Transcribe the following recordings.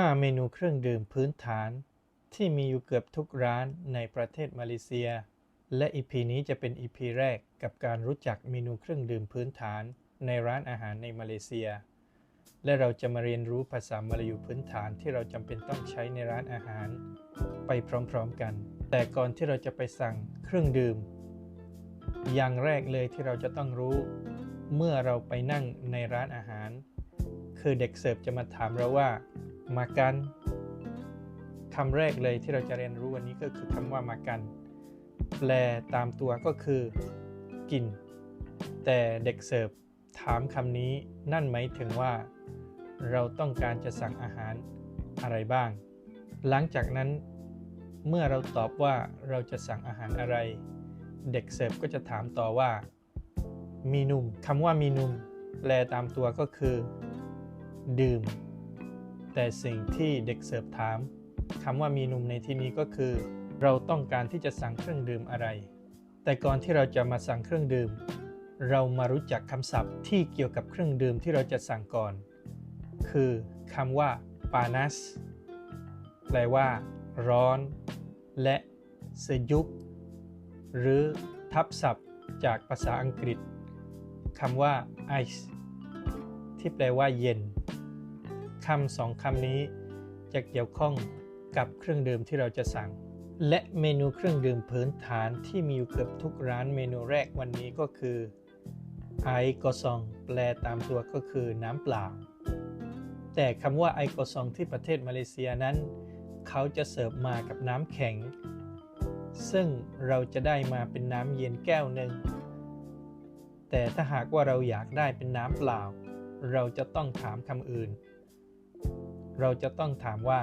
5 เมนูเครื่องดื่มพื้นฐาน ที่มีอยู่เกือบทุกร้านในประเทศมาเลเซีย และอีพีนี้จะเป็นอีพีแรกกับการรู้จักเมนูเครื่องดื่มพื้นฐานในร้านอาหารในมาเลเซีย และเราจะมาเรียนรู้ภาษามาลายูพื้นฐานที่เราจำเป็นต้องใช้ในร้านอาหาร ไปพร้อมๆกัน แต่ก่อนที่เราจะไปสั่งเครื่องดื่ม อย่างแรกเลยที่เราจะต้องรู้ เมื่อเราไปนั่งในร้านอาหาร คือเด็กเสิร์ฟจะมาถามเราว่า มากันคำแรกเลยที่เราจะเรียนรู้วันนี้ก็คือคำว่ามากัน แปลตามตัวก็คือกิน แต่เด็กเสิร์ฟถามคำนี้นั่นหมายถึงว่า เราต้องการจะสั่งอาหารอะไรบ้าง หลังจากนั้นเมื่อเราตอบว่าเราจะสั่งอาหารอะไร เด็กเสิร์ฟก็จะถามต่อว่า มีนุ่มคำว่ามีนุ่มแปลตามตัวก็คือ ดื่ม แต่สิ่งที่เด็กเสิร์ฟถามคำว่ามีนุมในที่นี้ก็คือ เราต้องการที่จะสั่งเครื่องดื่มอะไร แต่ก่อนที่เราจะมาสั่งเครื่องดื่ม เรามารู้จักคำศัพท์ที่เกี่ยวกับเครื่องดื่มที่เราจะสั่งก่อน คือคำว่า panas แปลว่า ร้อน และ sejuk หรือทับศัพท์จากภาษาอังกฤษคำว่า ice ที่แปลว่าเย็น คำสองคำนี้จะเกี่ยวข้องกับเครื่องดื่มที่เราจะสั่ง และเมนูเครื่องดื่มพื้นฐานที่มีอยู่เกือบทุกร้านเมนูแรกวันนี้ก็คือไอโกซองแปลตามตัวก็คือน้ำเปล่า แต่คำว่าไอโกซองที่ประเทศมาเลเซียนั้น เขาจะเสิร์ฟมากับน้ำแข็ง ซึ่งเราจะได้มาเป็นน้ำเย็นแก้วหนึ่ง แต่ถ้าหากว่าเราอยากได้เป็นน้ำเปล่า เราจะต้องถามคำอื่น เราจะต้องถามว่า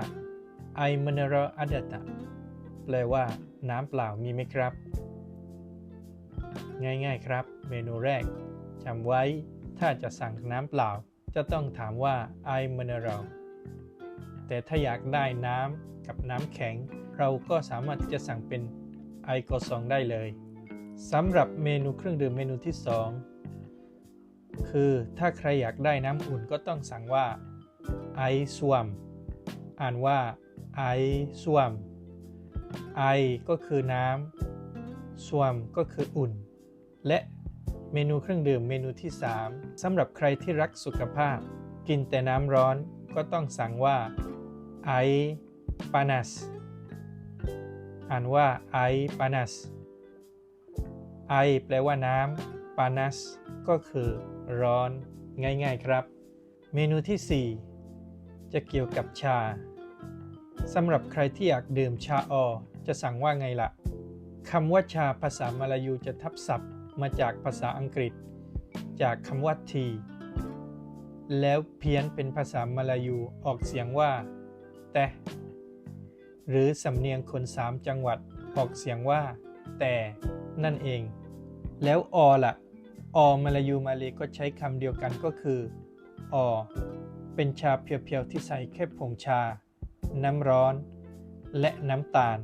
i mineral adata แปลว่า น้ำเปล่ามีไหมครับ ง่ายๆครับ เมนูแรกจำไว้ถ้าจะสั่งน้ำเปล่า จะต้องถามว่า i mineral แต่ถ้าอยากได้น้ำกับน้ำแข็ง เราก็สามารถที่จะสั่งเป็นไอโกซองได้เลยสำหรับเมนูเครื่องดื่มเมนูที่ 2 คือถ้าใครอยากได้น้ำอุ่นก็ต้องสั่งว่า ไอซวม อ่านว่าไอซวม ไอก็คือน้ำซวมก็คืออุ่น และเมนูเครื่องดื่มเมนูที่ 3สำหรับใครที่รักสุขภาพ กินแต่น้ำร้อนก็ต้องสั่งว่าไอปานัสอ่านว่าไอปานัสไอแปลว่าน้ำปานัสก็คือร้อนง่ายๆครับ เมนูที่ 4 จะเกี่ยวกับชาสำหรับใครที่อยากดื่มชาออ จะสั่งว่าไงล่ะคำว่าชาภาษามาลายูจะทับศัพท์มาจากภาษาอังกฤษ จากคำว่าทีแล้วเพี้ยนเป็นภาษามาลายูออกเสียงว่า แต่ หรือสำเนียงคนสามจังหวัดออกเสียงว่า แต่นั่นเอง แล้วอล่ะ อมาลายูมาเลก็ใช้คำเดียวกันก็คือ อ เป็นชาเพียวๆที่ใส่แค่ผงชา น้ำร้อน และน้ำตาล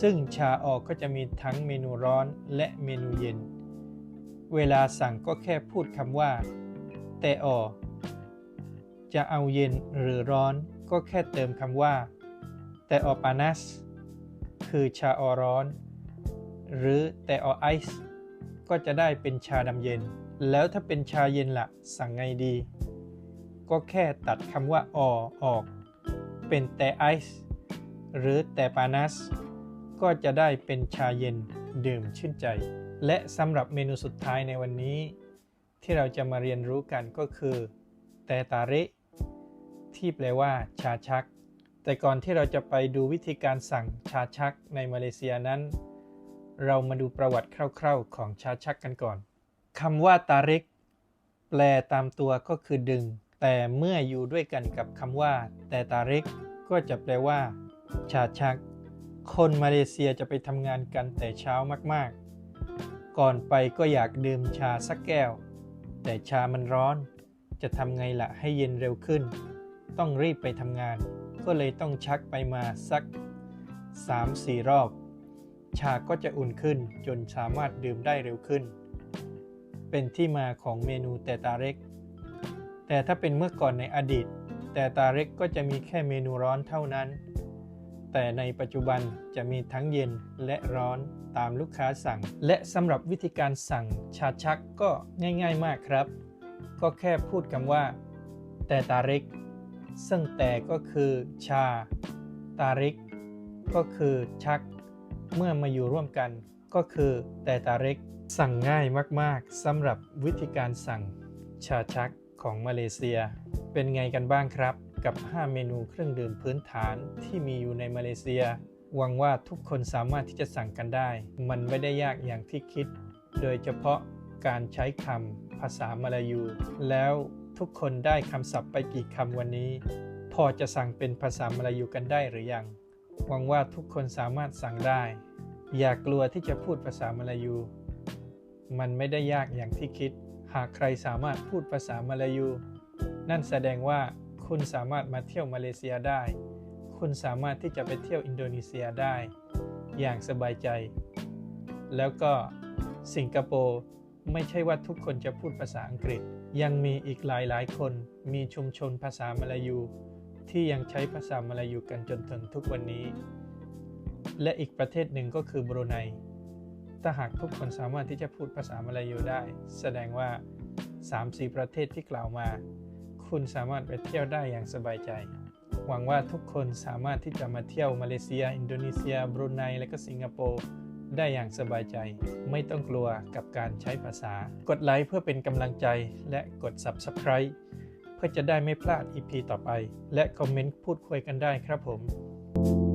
ซึ่งชาออก็จะมีทั้งเมนูร้อนและเมนูเย็น เวลาสั่งก็แค่พูดคำว่า แต่ออจะเอาเย็นหรือร้อนก็แค่เติมคำว่า แต่ออปานัส คือชาออร้อน หรือแต่ออไอซ์ก็จะได้เป็นชาดำเย็น แล้วถ้าเป็นชาเย็นละ่ะ สั่งไงดี ก็แค่ตัดคำว่าอออก เป็นแต่ไอซ์หรือแต่ปานัส ก็จะได้เป็นชาเย็นดื่มชื่นใจ และสำหรับเมนูสุดท้ายในวันนี้ ที่เราจะมาเรียนรู้กันก็คือ แต่ตาริที่แปลว่า ชาชัก แต่ก่อนที่เราจะไปดูวิธีการสั่งชาชักในมาเลเซียนั้น เรามาดูประวัติคร่าวๆ ของชาชักกันก่อนคำว่าตาริกแปลตามตัวก็คือดึง แต่เมื่ออยู่ด้วยกันกับคำว่า แต่ตาเริกก็จะแปลว่า ชาชัก คนมาเลเซียจะไปทำงานกันแต่เช้ามากๆ ก่อนไปก็อยากดื่มชาสักแก้ว แต่ชามันร้อน จะทำไงละ่ะให้เย็นเร็วขึ้น ต้องรีบไปทำงาน ก็เลยต้องชักไปมาสัก 3-4 รอบ ชาก็จะอุ่นขึ้นจนสามารถดื่มได้เร็วขึ้น เป็นที่มาของเมนูแต่ตาเล็ก แต่ถ้าเป็นเมื่อก่อนในอดีต แต่ตาเร็กก็จะมีแค่เมนูร้อนเท่านั้น แต่ในปัจจุบันจะมีทั้งเย็นและร้อนตามลูกค้าสั่ง และสำหรับวิธีการสั่งชาชักก็ง่ายๆมากครับ ก็แค่พูดคำว่า แต่ตาเร็กซึ่งแต่ก็คือชา ตาร็กก็คือชัก เมื่อมาอยู่ร่วมกันก็คือแต่ตาร็กสั่งง่ายมากๆสำหรับวิธีการสั่งชาชัก ของมาเลเซีย เป็นไงกันบ้างครับ กับ 5 เมนูเครื่องดื่มพื้นฐานที่มีอยู่ในมาเลเซีย หวังว่าทุกคนสามารถที่จะสั่งกันได้ มันไม่ได้ยากอย่างที่คิด โดยเฉพาะการใช้คำภาษามาลายู แล้วทุกคนได้คำศัพท์ไปกี่คำวันนี้ พอจะสั่งเป็นภาษามาลายูกันได้หรือยัง หวังว่าทุกคนสามารถสั่งได้ อย่ากลัวที่จะพูดภาษามาลายู มันไม่ได้ยากอย่างที่คิด หากใครสามารถพูดภาษามาลายู นั่นแสดงว่าคุณสามารถมาเที่ยวมาเลเซียได้ คุณสามารถที่จะไปเที่ยวอินโดนีเซียได้ อย่างสบายใจ แล้วก็สิงคโปร์ไม่ใช่ว่าทุกคนจะพูดภาษาอังกฤษ ยังมีอีกหลายหลายๆคนมีชุมชนภาษามาลายู ที่ยังใช้ภาษามาลายูกันจนถึงทุกวันนี้ และอีกประเทศหนึ่งก็คือบรูไน ถ้าหากทุกคนสามารถที่จะพูดภาษามาลายูได้ แสดงว่า 3-4 ประเทศที่กล่าวมา คุณสามารถไปเที่ยวได้อย่างสบายใจ หวังว่าทุกคนสามารถที่จะมาเที่ยวมาเลเซีย อินโดนีเซีย บรูไน และก็สิงคโปร์ได้อย่างสบายใจ ไม่ต้องกลัวกับการใช้ภาษา กดไลค์เพื่อเป็นกำลังใจและกด Subscribe เพื่อจะได้ไม่พลาด EP ต่อไป และคอมเมนต์พูดคุยกันได้ครับผม